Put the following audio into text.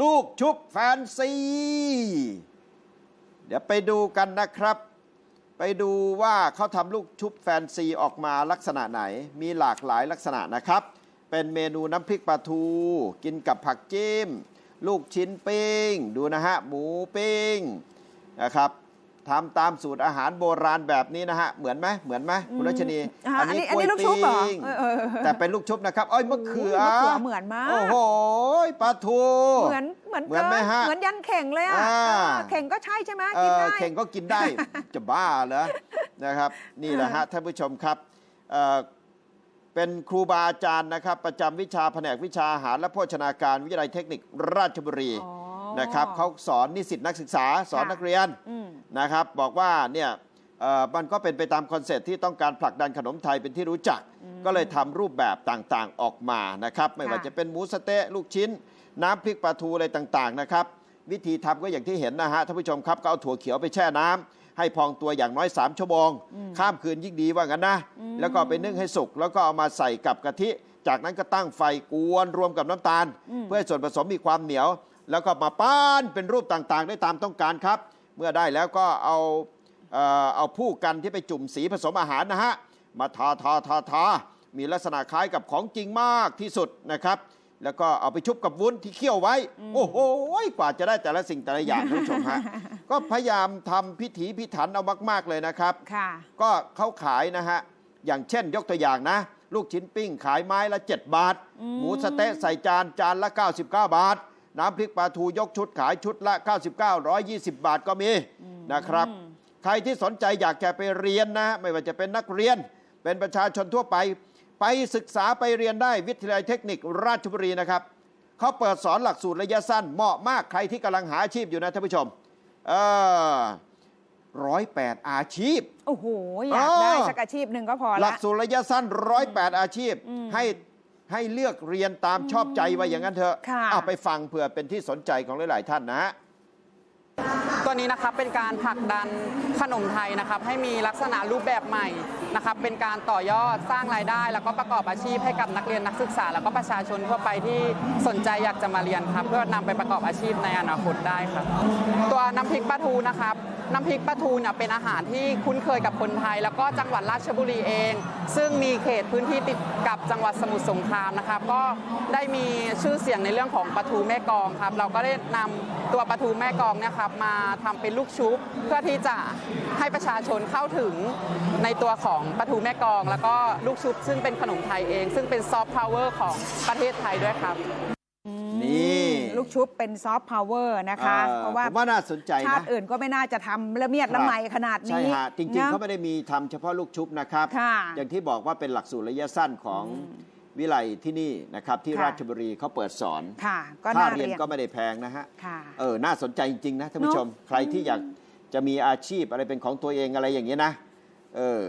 ลูกชุบแฟนซี เดี๋ยวไปดูกันนะครับ ไปดูว่าเขาทำลูกชุบแฟนซีออกมาลักษณะไหน มีหลากหลายลักษณะนะครับ เป็นเมนูน้ำพริกปลาทู กินกับผักจิ้ม ลูกชิ้นปิ้ง ดูนะฮะ หมูปิ้งนะครับ ทำตามสูตรอาหารโบราณแบบนี้นะฮะ เหมือนไหมเหมือนไหมคุณรัชนีอ่าอันนี้อันนี้ลูกชุบเหรอเออเออเออแต่เป็นลูกชุบนะครับเอ้ยมะเขือมะเขือเหมือนมาก โอ้โหปลาทูเหมือนเหมือนเหมือนไหมฮะเหมือนยันเข่งเลยอะอ่าเออเข่งก็ใช่ใช่ไหมเอกินอได้เข่งก็กินได้จะบ้าเหรอนะครับนี่แหละฮะท่านผู้ชมครับเอ่อเป็นครูบาอาจารย์นะครับ ประจำวิชาแผนกวิชาอาหารและโภชนาการวิทยาลัยเทคนิคราชบุรีอ๋อนะครับเขาสอนนิสิตนักศึกษาสอนค่ะนักเรียนอืม นะครับบอกว่าเนี่ยเอ่อมันก็เป็นไปตามคอนเซ็ปต์ที่ต้องการผลักดันขนมไทยเป็นที่รู้จัก ก็เลยทำรูปแบบต่างๆออกมานะครับ ไม่ว่าค่ะจะเป็นหมูสะเต๊ะลูกชิ้น น้ำพริกปลาทูอะไรต่างๆนะครับ วิธีทำก็อย่างที่เห็นนะฮะท่านผู้ชมครับก็เอาถั่วเขียวไปแช่น้ำให้พองตัวอย่างน้อย 3 ชั่วโมง ข้ามคืนยิ่งดีว่างั้นนะ แล้วก็เอาไปนึ่งให้สุกแล้วก็เอามาใส่กับกะทิ จากนั้นก็ตั้งไฟกวนรวมกับน้ำตาล เพื่อให้ส่วนผสมมีความเหนียว แล้วก็มาปั้นเป็นรูปต่างๆ ได้ตามต้องการครับ เมื่อได้แล้วก็เอาเอ่อเอาผู้กันที่ไปจุ่มสีผสมอาหารนะฮะมาทาทาทาทามีลักษณะคล้ายกับของจริงมากที่สุดนะครับ แล้วก็เอาไปชุบกับวุ้นที่เคี่ยวไว้ โอ้โหกว่าจะได้แต่ละสิ่งแต่ละอย่างท่านผู้ชมฮะก็พยายามทำพิถีพิถันเอามาก ๆเลยนะครับค่ะก็เขาขายนะฮะอย่างเช่นยกตัวอย่างนะ ลูกชิ้นปิ้งขายไม้ละ 7 บาท หมูสะเต๊ะใส่จานจานละ 99 บาท น้ำพริกปลาทูยกชุดขายชุดละ 99 120 บาทก็มีนะครับ ใครที่สนใจอยากจะไปเรียนนะ ไม่ว่าจะเป็นนักเรียน เป็นประชาชนทั่วไป ไปศึกษาไปเรียนได้วิทยาลัยเทคนิคราชบุรีนะครับเขาเปิดสอนหลักสูตรระยะสั้นเหมาะมากใครที่กำลังหาอาชีพอยู่นะท่านผู้ชมเออร้อยแปดอาชีพ โอ้โห อยากได้เออสักอาชีพหนึ่งก็พอหลัละกสูตรระยะสั้นร้อยแปดอาชีพ ให้ ให้เลือกเรียนตามชอบใจว่าอย่างนั้นเถอะค่ะ เอาไปฟังเผื่อเป็นที่สนใจของหลาย ๆ ท่านนะฮะ ตัวนี้นะครับเป็นการผลักดันขนมไทยนะครับให้มีลักษณะรูปแบบใหม่นะครับเป็นการต่อยอดสร้างรายได้ แล้วก็ประกอบอาชีพให้กับนักเรียนนักศึกษา แล้วก็ประชาชนทั่วไปที่สนใจอยากจะมาเรียนครับเพื่อนำไปประกอบอาชีพในอนาคตได้ครับ ตัวน้ำพริกปลาทูนะครับ น้ำพริกปลาทูเนี่ยเป็นอาหารที่คุ้นเคยกับคนไทย แล้วก็จังหวัดราชบุรีเอง ซึ่งมีเขตพื้นที่ติดกับจังหวัดสมุทรสงครามนะครับ ก็ได้มีชื่อเสียงในเรื่องของปลาทูแม่กองครับ เราก็ได้นำตัวปลาทูแม่กองเนี่ยครับมาทำเป็นลูกชุบเพื่อที่จะให้ประชาชนเข้าถึงในตัวของปลาทูแม่กอง แล้วก็ลูกชุบซึ่งเป็นขนมไทยเอง ซึ่งเป็นซอฟต์พาวเวอร์ของประเทศไทยด้วยครับ ลูกชุบเป็นซอฟต์พาวเวอร์นะคะอ่เพราะว่าผมว่าน่าสนใจชานะติอื่นก็ไม่น่าจะทำละเมียดละไมขนาดใช่นี้ฮะจริงๆนะเขาไม่ได้มีทำเฉพาะลูกชุบนะครับค่ะอย่างที่บอกว่าเป็นหลักสูตรระยะสั้นของวิไลที่นี่นะครับที่ค่ะราชบุรีเขาเปิดสอนค่ะก็ค่าน่าเรียนเรียนก็ไม่ได้แพงนะฮะค่ะเออน่าสนใจจริง ๆ นะท่านผู้ชม ใครที่อยากจะมีอาชีพอะไรเป็นของตัวเองอะไรอย่างนี้ยนะ เออ